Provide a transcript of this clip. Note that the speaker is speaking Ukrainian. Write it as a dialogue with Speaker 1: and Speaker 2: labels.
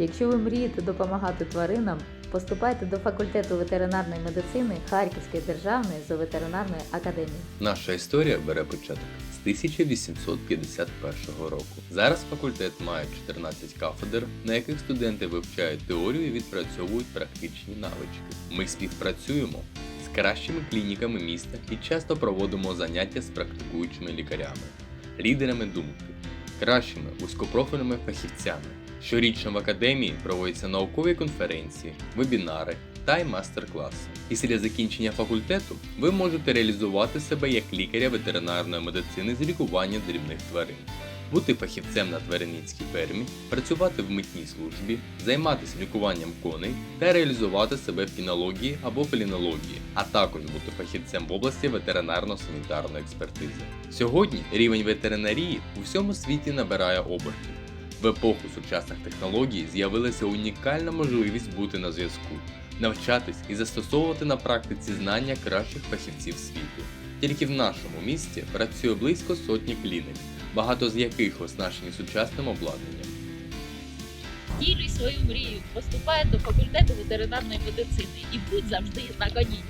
Speaker 1: Якщо ви мрієте допомагати тваринам, поступайте до факультету ветеринарної медицини Харківської державної зооветеринарної академії.
Speaker 2: Наша історія бере початок з 1851 року. Зараз факультет має 14 кафедр, на яких студенти вивчають теорію і відпрацьовують практичні навички. Ми співпрацюємо з кращими клініками міста і часто проводимо заняття з практикуючими лікарями, лідерами думки, кращими вузькопрофільними фахівцями. Щорічно в академії проводяться наукові конференції, вебінари та й мастер-класи. Після закінчення факультету ви можете реалізувати себе як лікаря ветеринарної медицини з лікування дрібних тварин, бути фахівцем на тваринницькій фермі, працювати в митній службі, займатися лікуванням коней та реалізувати себе в кінології або фелінології, а також бути фахівцем в області ветеринарно-санітарної експертизи. Сьогодні рівень ветеринарії у всьому світі набирає обертів. В епоху сучасних технологій з'явилася унікальна можливість бути на зв'язку, навчатись і застосовувати на практиці знання кращих фахівців світу. Тільки в нашому місті працює близько сотні клінік, багато з яких оснащені сучасним обладнанням.
Speaker 3: Втілюй свою мрію, поступай до факультету ветеринарної медицини і будь завжди на коні.